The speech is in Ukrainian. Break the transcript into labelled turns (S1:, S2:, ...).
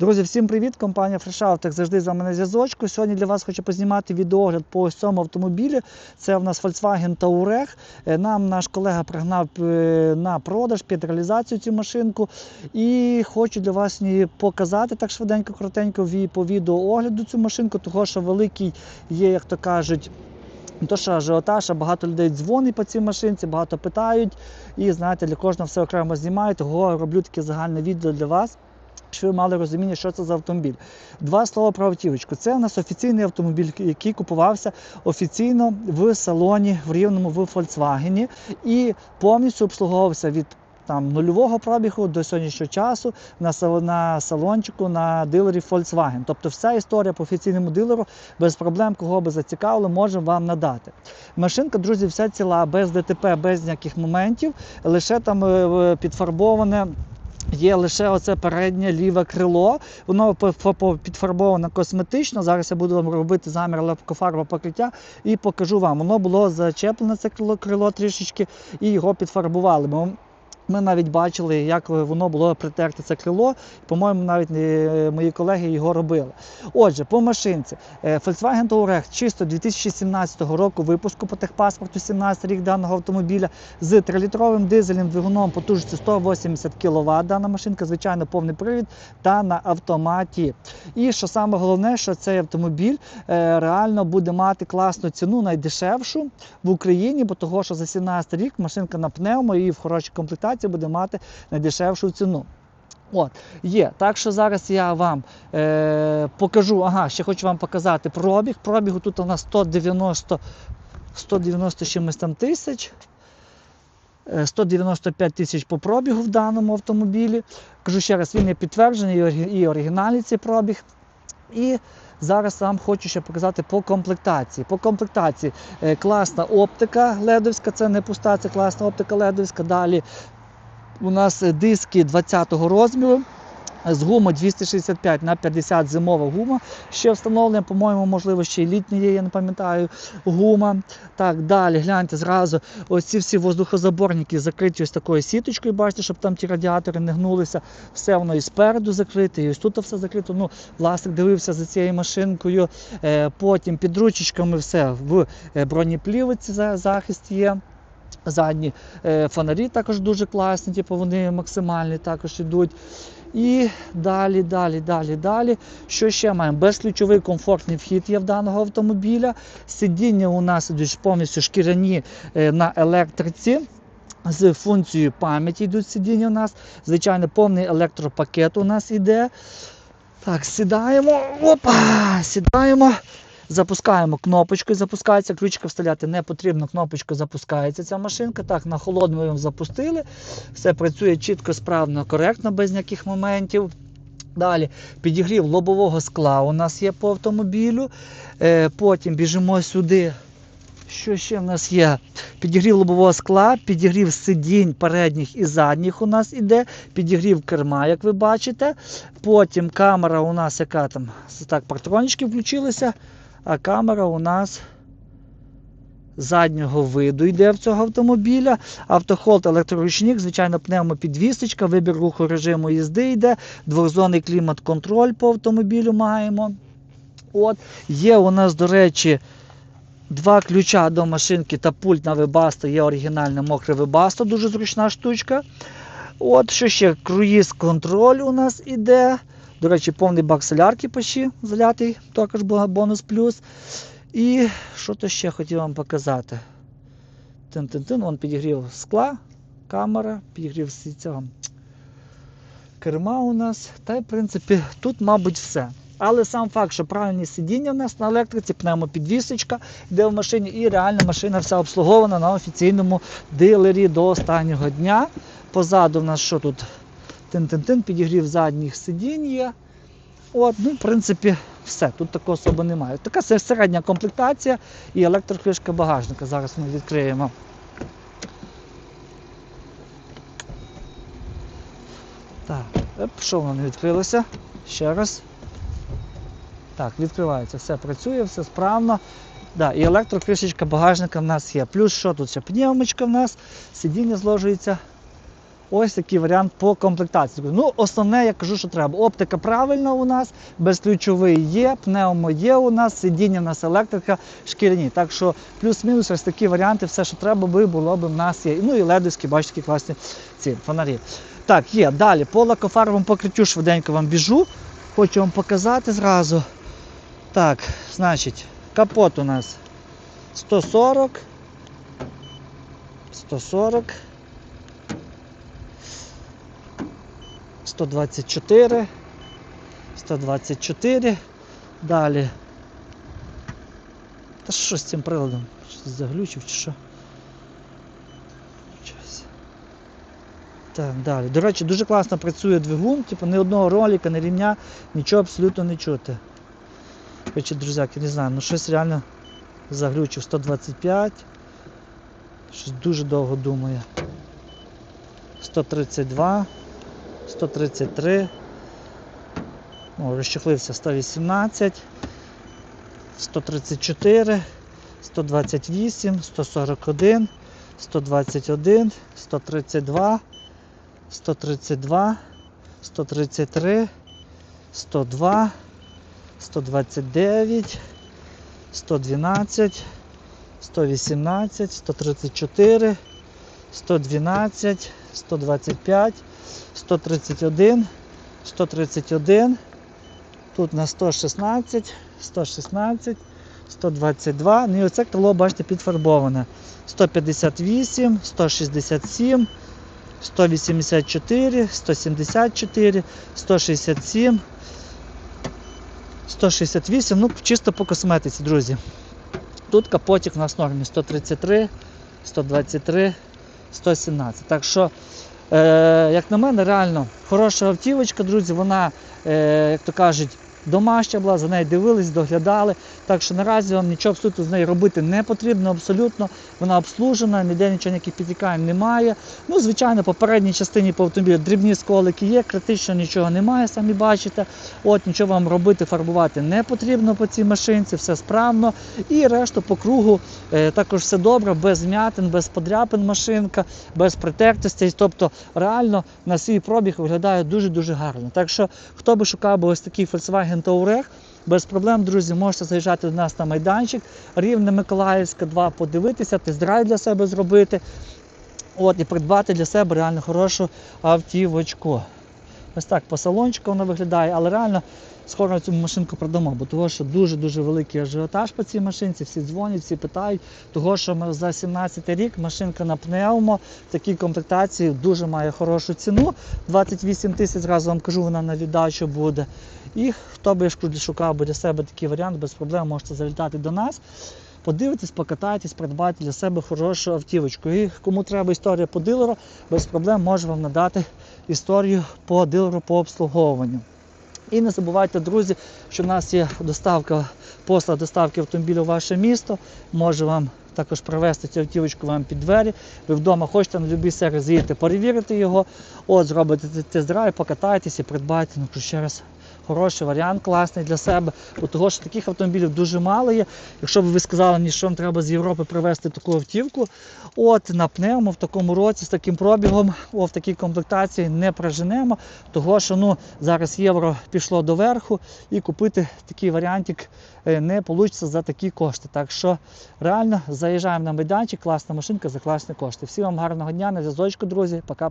S1: Друзі, всім привіт! Компанія FreshOut, як завжди з вами на зв'язочку. Сьогодні для вас хочу познімати відеогляд по ось цьому автомобілі. Це в нас Volkswagen Touareg. Е, Нам наш колега пригнав е, на продаж під реалізацію цю машинку. І хочу для вас показати так швиденько, коротенько по відеоогляду цю машинку, того що великий є, як то кажуть. То, що ажіотаж, а багато людей дзвонить по цій машинці, багато питають. І знаєте, для кожного все окремо знімаю, того роблю таке загальне відео для вас. Щоб ви мали розуміння, що це за автомобіль. Два слова про автівочку. Це у нас офіційний автомобіль, який купувався офіційно в салоні в рівному в Volkswagen і повністю обслуговувався від там нульового пробігу до сьогоднішнього часу на на салончику на дилері Volkswagen. Тобто вся історія по офіційному дилеру без проблем, кого би зацікавило, можемо вам надати. Машинка, друзі, вся ціла, без ДТП, без ніяких моментів, лише там е, підфарбоване. Є лише оце переднє ліве крило, воно підфарбоване косметично. Зараз я буду вам робити замір лепкофарба покриття і покажу вам. Воно було зачеплене це крило трішечки і його підфарбували. Ми, навіть бачили, як воно було притерте це крило. По-моєму, навіть е, мої колеги його робили. Отже, по машинці. Е, Volkswagen Touareg чисто 2017 року випуску по техпаспорту 17 рік даного автомобіля з 3-літровим дизельним двигуном потужністю 180 кВт. Дана машинка, звичайно, повний привід та на автоматі. І що саме головне, що цей автомобіль е, реально буде мати класну ціну, найдешевшу в Україні, бо того, що за 17 рік машинка на пневмо і в хорошій комплектації буде мати найдешевшу ціну. От, є. Так що зараз я вам е, покажу, ага, ще хочу вам показати пробіг. Пробігу тут у нас 190, 190 чимось там тисяч. Е, 195 тисяч по пробігу в даному автомобілі. Кажу ще раз, він є підтверджений і оригінальний цей пробіг. І зараз вам хочу ще показати по комплектації. По комплектації е, класна оптика ледовська, це не пуста, це класна оптика ледовська. Далі у нас диски 20-го розміру. З гуми 265 на 50 зимова гума. Ще встановлена, по-моєму, можливо, ще й літня є, я не пам'ятаю, гума. Так, далі, гляньте, зразу ось ці всі воздухозаборники закриті ось такою сіточкою, бачите, щоб там ті радіатори не гнулися. Все воно і спереду закрите, і ось тут все закрито. Ну, власник дивився за цією машинкою. Е, потім під ручечками все в е, бронеплівиці захист є. Задні е, фонарі також дуже класні, типу вони максимальні також йдуть. І далі, далі, далі, далі. Що ще маємо? Безключовий комфортний вхід є в даного автомобіля. Сидіння у нас ідуть повністю шкіряні е, на електриці. З функцією пам'яті йдуть сидіння у нас. Звичайно, повний електропакет у нас іде. Так, сідаємо. Опа! Сідаємо. Запускаємо кнопочку, запускається. Ключка вставляти не потрібно, кнопочка запускається ця машинка. Так, на холодну його запустили. Все працює чітко, справно, коректно, без ніяких моментів. Далі підігрів лобового скла у нас є по автомобілю. Е, потім біжимо сюди. Що ще в нас є? Підігрів лобового скла, підігрів сидінь передніх і задніх у нас іде, підігрів керма, як ви бачите. Потім камера у нас яка там, так, партронічки включилися, а камера у нас заднього виду йде в цього автомобіля. Автохолд, електроручник, звичайно, пневмопідвісочка, вибір руху режиму їзди йде, двохзонний клімат-контроль по автомобілю маємо. От. Є у нас, до речі, два ключа до машинки та пульт на Webasto, є оригінальне мокре Webasto, дуже зручна штучка. От, що ще? Круїз контроль у нас іде. До речі, повний бак солярки почти залятий, також бонус плюс. І що то ще хотів вам показати? Тин-тин-тин, вон підігрів скла, камера, підігрів цього керма у нас. Та й, в принципі, тут, мабуть, все. Але сам факт, що правильні сидіння у нас на електриці, пневмопідвісочка йде в машині, і реально машина вся обслугована на офіційному дилері до останнього дня. Позаду в нас що тут? Тин-тин-тин, підігрів задніх сидінь є. От, ну, в принципі, все. Тут такого особо немає. Така середня комплектація і електрокришка багажника. Зараз ми відкриємо. Так, оп, що воно не відкрилося? Ще раз. Так, відкривається, все працює, все справно. Да, і електрокришечка багажника в нас є. Плюс що тут ще пневмочка в нас, сидіння зложується Ось такий варіант по комплектації. Ну, основне, я кажу, що треба. Оптика правильна у нас, безключовий є, пневмо є у нас, сидіння у нас електрика, шкіряні. Так що плюс-мінус ось такі варіанти, все, що треба би, було б в нас є. Ну і ледовські, бачите, які класні ці фонарі. Так, є. Далі по лакофарбовому покриттю швиденько вам біжу. Хочу вам показати зразу. Так, значить, капот у нас 140. 140. 124. 124. Далі. Та що з цим приладом? Щось заглючив чи що? Так, далі. До речі, дуже класно працює двигун, типу ні одного ролика, ні рівня, нічого абсолютно не чути. Короче, друзяки, не знаю, ну щось реально заглючив 125. Щось дуже довго думає. 132, 133. О, розчехлився 118, 134, 128, 141, 121, 132, 132, 133, 102, 129, 112, 118, 134, 112, 125, 131, 131, тут на 116, 116, 122. Ну і оце крило, бачите, підфарбоване. 158, 167, 184, 174, 167, 168, ну чисто по косметиці, друзі. Тут капотик у нас нормі 133, 123, 117. Так що, е, як на мене, реально хороша автівочка, друзі, вона, е, як то кажуть, домашня була, за нею дивились, доглядали. Так що наразі вам нічого абсолютно з нею робити не потрібно, абсолютно. Вона обслужена, ніде нічого ніяких підтікань немає. Ну, звичайно, по передній частині по автомобілю дрібні сколики є, критично нічого немає, самі бачите. От нічого вам робити, фарбувати не потрібно по цій машинці, все справно. І решту по кругу е, також все добре, без м'ятин, без подряпин машинка, без притертостей. Тобто реально на свій пробіг виглядає дуже-дуже гарно. Так що, хто би шукав би ось такий Volkswagen Touareg, без проблем, друзі, можете заїжджати до нас на майданчик. Рівне Миколаївська 2 подивитися, тест-драйв для себе зробити. От, і придбати для себе реально хорошу автівочку. Ось так по салончику воно виглядає, але реально скоро на цю машинку продамо, бо того, що дуже-дуже великий ажіотаж по цій машинці, всі дзвонять, всі питають. Того, що ми за 17 рік машинка на пневмо, в такій комплектації дуже має хорошу ціну. 28 тисяч, зразу вам кажу, вона на віддачу буде. І хто би шукав для себе такий варіант, без проблем можете залітати до нас. Подивитись, покатайтесь, придбати для себе хорошу автівочку. І кому треба історія по дилеру, без проблем можу вам надати історію по дилеру по обслуговуванню. І не забувайте, друзі, що в нас є доставка, послуга доставки автомобіля в ваше місто. Може вам також привезти цю автівочку вам під двері. Ви вдома хочете на будь-який сервіс заїдете, перевірити його, от зробите тест-драйв, покатайтесь і придбайте. Ну, ще раз, хороший варіант, класний для себе. Бо того, що таких автомобілів дуже мало є. Якщо б ви сказали, що вам треба з Європи привезти таку автівку, от на пневмо в такому році з таким пробігом, о, в такій комплектації не проженемо. Того, що ну, зараз євро пішло до верху і купити такий варіантик е, не вийде за такі кошти. Так що реально заїжджаємо на майданчик, класна машинка за класні кошти. Всім вам гарного дня, на зв'язочку, друзі. Пока.